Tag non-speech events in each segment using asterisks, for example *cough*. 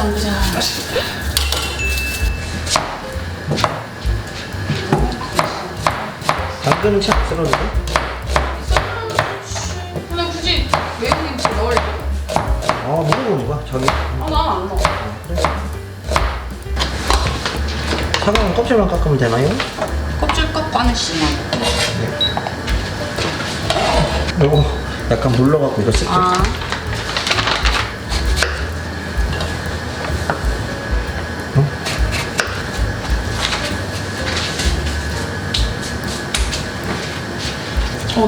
담그자. 당근은 참 썰어도 돼? 근데 굳이 매운김치 넣으려고? 아 먹어보는 거야 저기 아, 난안 넣어. 사과는 껍질만 깎으면 되나요? 껍질 깎아는 심한. 이거 약간 물러갖고 이거 쓸게 아.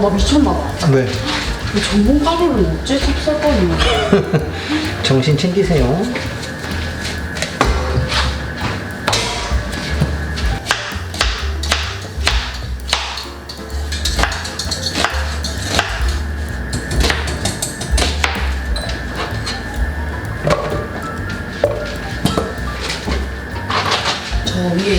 나 미쳤나 봐. 왜? 이 전분 가루를 어째 찹쌀거리냐. *laughs* 정신 챙기세요 저 위에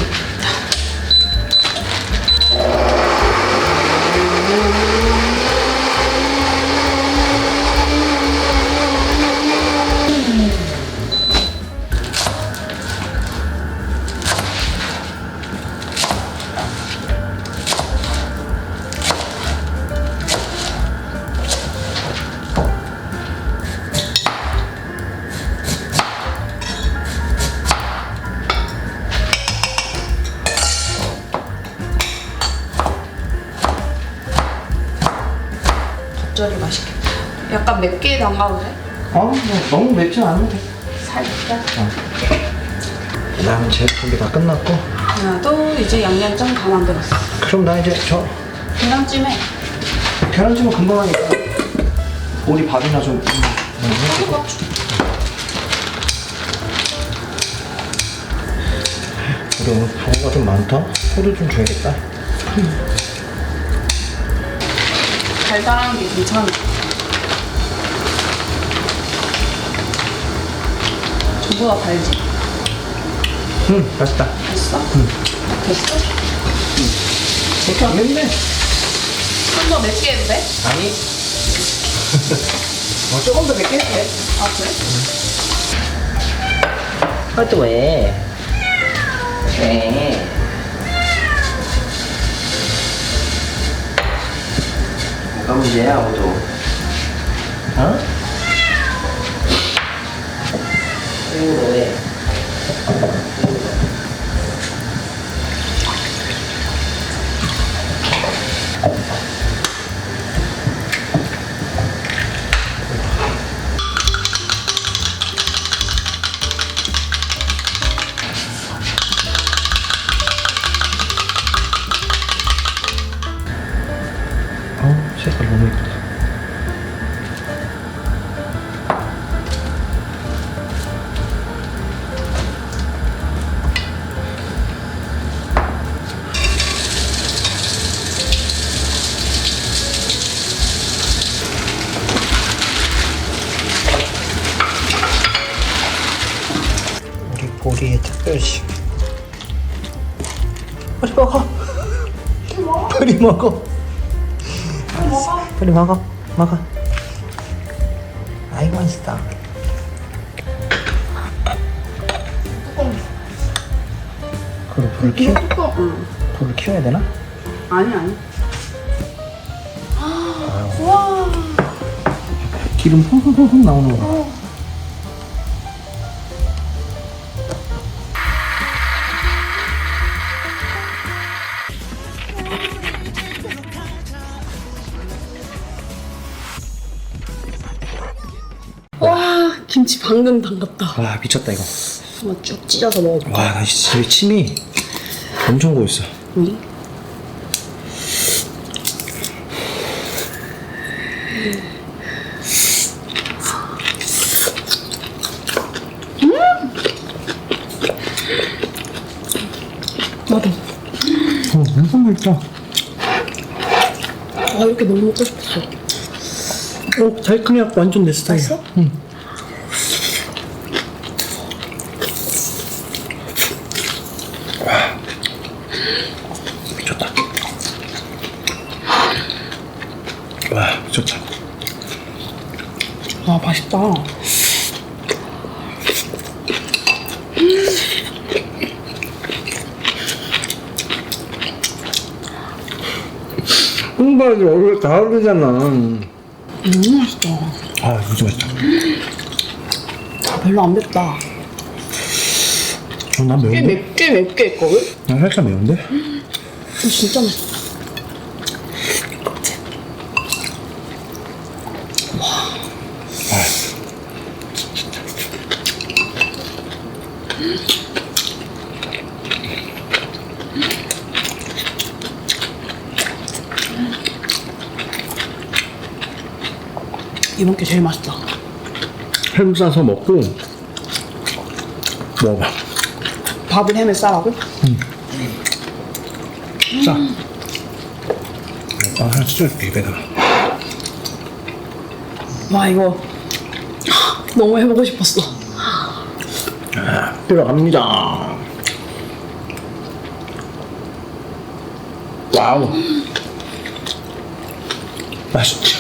겉절이 맛있겠다. 약간 맵게 담가도 돼? 어? 뭐 너무 맵지 않으면 돼 살짝. 그 다음에 제품이 다 끝났고 나도 이제 양념장 다 만들었어. 그럼 나 이제 저 계란찜에 계란찜은 금방 하니까 우리 밥이나 좀 음, 이거 우리 오늘 방어가 좀 많다? 호두 좀 줘야겠다 달달한 게 괜찮아. 전보다 달지? 응 맛있다 됐어? 됐어? 그렇게 안 맵네 좀더 맵게 해도 돼? 아니 *laughs* 어, 조금 더 맵게 해도 아 그래? 돼아또 왜? 왜? 뭐가 문제야 호두 색깔 너무 예쁘다. 우리 보리의 특별식. 빨리 먹어. 빨리 먹어. 빨리 먹어 먹어 아이고 맛있다 그럼 불을 키워 뚜껑 응. 불을 키워야 되나? 아니 아니. 와. 기름 펑펑펑펑 나오는 거와 김치 방금 담갔다. 와 미쳤다 이거 한번 쭉 찢어서 먹어볼까? 와나 진짜 침이 엄청 고였어 응? 맞아. 어 엄청 맛있다 아 이렇게 너무 먹고 싶었어. 어 달콤해갖고 완전 내 스타일이야 맛있어? 응 와. 미쳤다 와 미쳤다 아 맛있다. 다 흐르잖아. 너무 맛있다. 아 진짜 맛있다. 아, 별로 안 맵다. 어, 난 꽤? 맵, 꽤 맵게 했거든? 난 살짝 매운데? 이거 진짜 맛있다. 이런 게 제일 맛있다. 햄 싸서 먹고 먹어봐. 밥을 햄에 싸라고? 싸. 아, 찢어줄게 입에다가. 와 이거 너무 해보고 싶었어. 들어갑니다. 와우. 맛있지?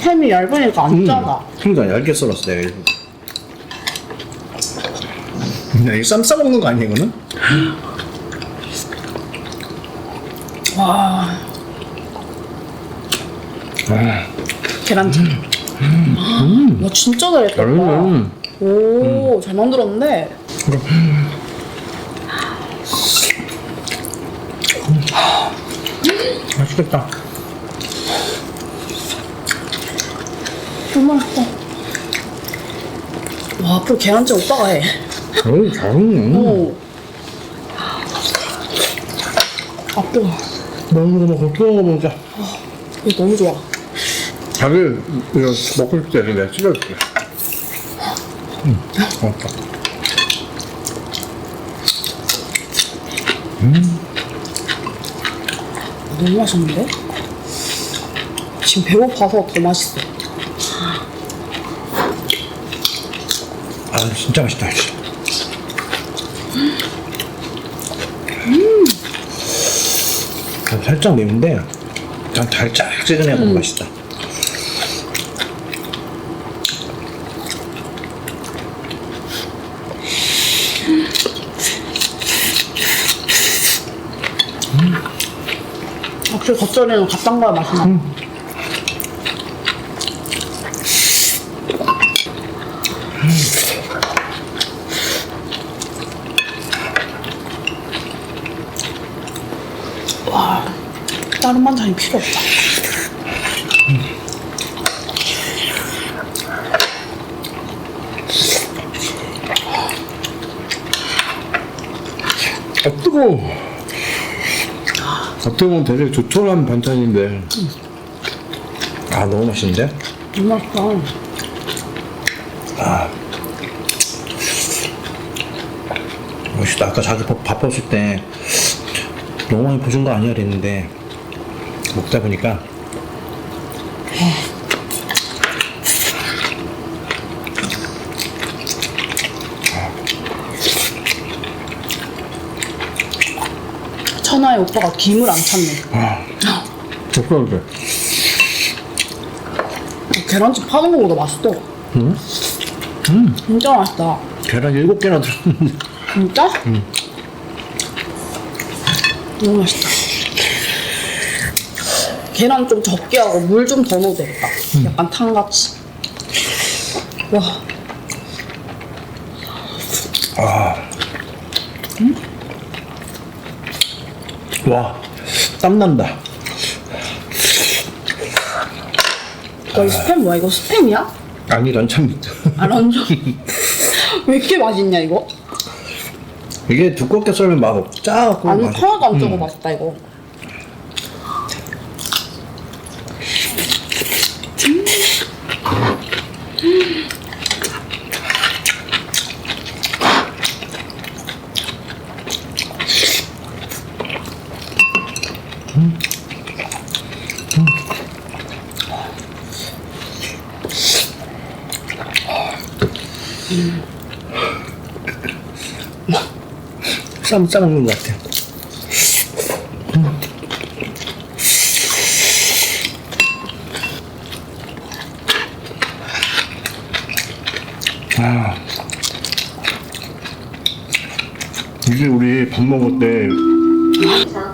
햄이 얇으니까 안 짜다. 그러니까 얇게 썰었어 내가 일부러. 야, 이거 쌈 싸먹는 거 아니야 이거는? 와 아, 계란찜. 와 진짜 잘했다. 음. 오, 잘 만들었네. 맛있겠다. 너무 맛있다. 와, 앞으로 계란찜 오빠가 해. 어이 잘했네. 오. 아, 뜨거. 거 먹고 또 먹자. 이거 너무 좋아. 자기 이거 먹고 때 내가 찢어줄게. 음, 고맙다. 너무 맛있는데? 지금 배고파서 더 맛있어. 아 진짜 맛있다. 씨. 아, 살짝 매운데 그냥 달짝지근해 먹으면 맛있다. 확실히 겉절이는 갓단 거야 맛이 나. 와, 다른 반찬이 필요 없다. 아 뜨거워. 어떻게 보면 되게 조촐한 반찬인데. 아 너무 맛있는데? 너무 맛있다. 멋있다. 아까 자기 밥, 밥 없을 때 너무 많이 보신 거 아니야 그랬는데 먹다 보니까 천하의 오빠가 김을 안 찾네. 적당히 돼. 계란찜 파는 거보다 맛있어. 응? 진짜 맛있다. 계란 일곱 개나 들었는데 진짜? 너무 맛있다. 계란 좀 적게 하고 물 좀 더 넣어도 되겠다. 약간 탕같이. 와, 와 땀난다. 너이 스팸 뭐야? 이거 스팸이야? 아니 런참 아, 런전. *laughs* 왜 이렇게 맛있냐, 이거? 이게 두껍게 썰면 맛없 짜고 아니, 맛 하나도 안 적어 맛있다, 이거. 쌈 싸먹는 것 같아. 아. 이게 우리 밥 먹을 때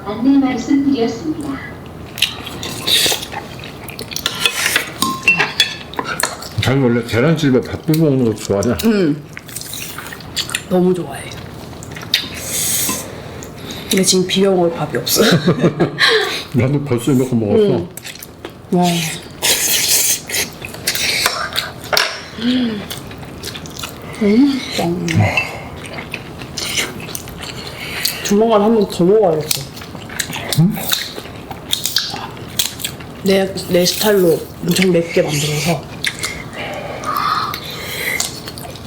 안내 말씀드렸습니다. 자기 원래 계란찜에 밥 비벼 먹는 거 좋아하냐? 너무 좋아해. 근데 지금 비벼 먹을 밥이 없어. *laughs* 나도 벌써 이만큼 먹었어. 와. 음, 짱. 조만간 한번 더 먹어야겠어. 내, 내 스타일로 엄청 맵게 만들어서.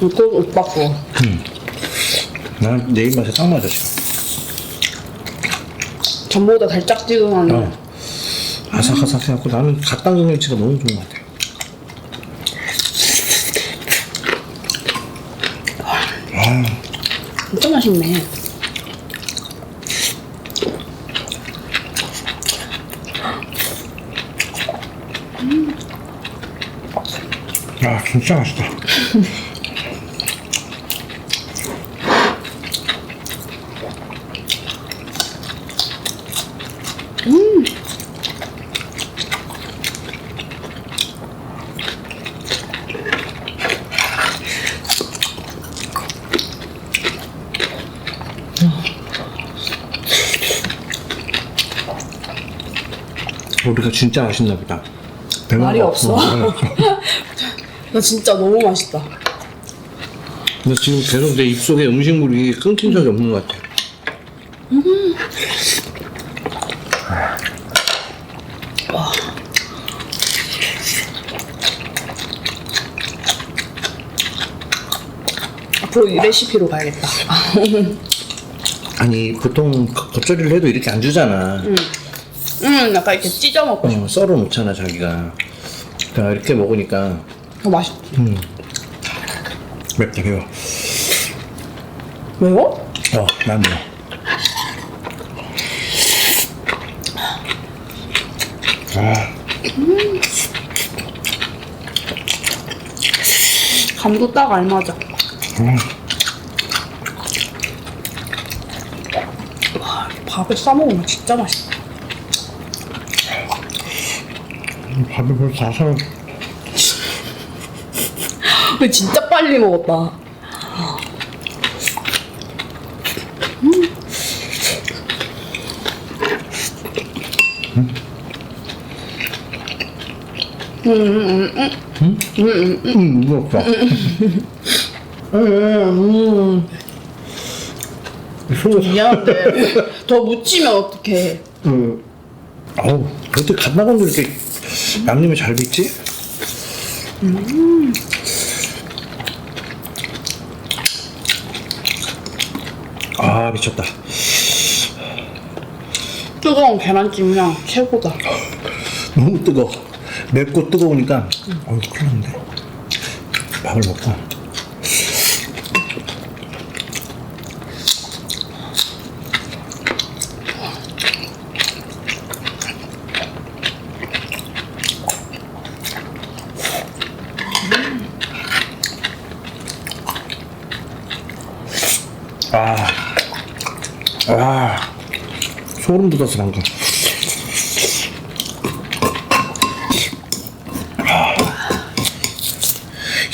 꼭 오빠 거. 난내 입맛에 딱 맞아 지금. 전보다 달짝지근한. 어. 아삭아삭해갖고 나는 갓 담근 김치가 너무 좋은 것 같아. 진짜 맛있네. 야 진짜 맛있다. *laughs* 우리가 진짜 맛있나 보다. 배가 말이 없어. 어. *laughs* 나 진짜 너무 맛있다. 근데 지금 계속 내 입속에 음식물이 끊긴 적이 없는 것 같아. 앞으로 이 레시피로 가야겠다. *laughs* 아니 보통 겉- 겉절이를 해도 이렇게 안 주잖아. 음, 약간 이렇게 찢어 먹고 싶어. 어, 썰어 놓잖아 자기가. 그러니까 이렇게 먹으니까 더 맛있지. 맵다 매워. 매워? 어, 난 매워. 아, 간도 딱 알맞아. 와, 밥에 싸 먹으면 진짜 맛있다. 밥이 벌써. 근데 *laughs* 진짜 빨리 먹었다. 음, 무겁다. 음, 속에 미안한데 더 묻히면 어떡해. 그, 어우, 어떻게 거 이렇게 양념이 잘 뱄지? 아, 미쳤다. 뜨거운 계란찜이랑 최고다. 너무 뜨거워. 맵고 뜨거우니까, 어우, 큰일 났는데. 밥을 먹고. 아, 아, 소름 돋았어, 방금.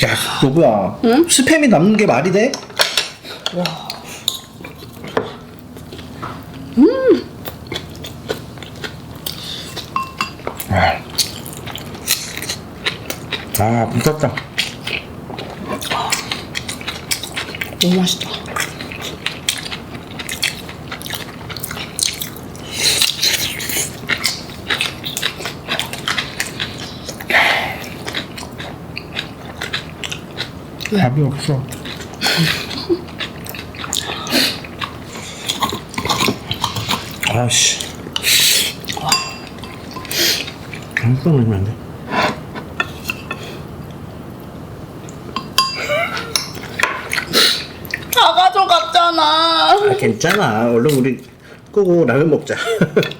야, 여보야. 스팸이 남는 게 말이 돼? 음. 아, 미쳤다. 너무 맛있다. 답이 없어. 아씨. 한번 넣으면 안 돼. 다 가져갔잖아. 아, 괜찮아. 얼른 우리 끄고 라면 먹자. *laughs*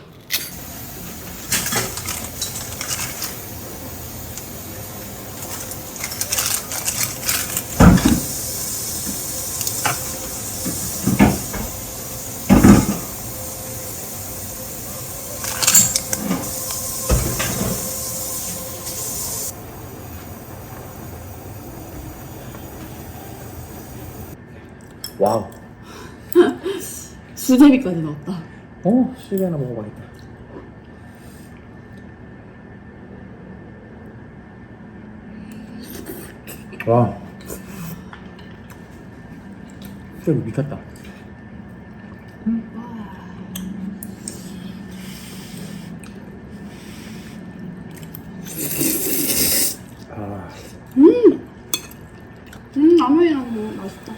와우. *laughs* 수제비까지 넣었다. 어, 수제비 하나 먹어봐야겠다. 와. 수제비 미쳤다. 아, 음, 라면이랑 먹으면 맛있다.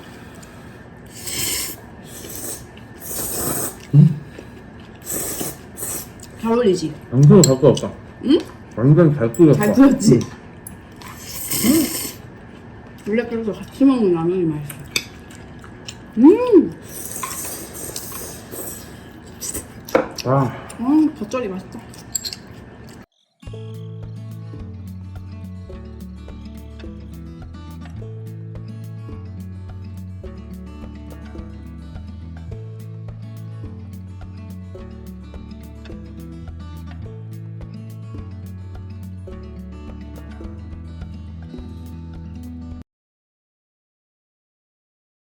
잘 어울리지? 완전 잘 끓였다. 응? 완전 잘 끓였어. 잘 끓였지? 음. 물레끓여서 같이 먹는 라면이 맛있어. 음! 아, 아, 겉절이 맛있다.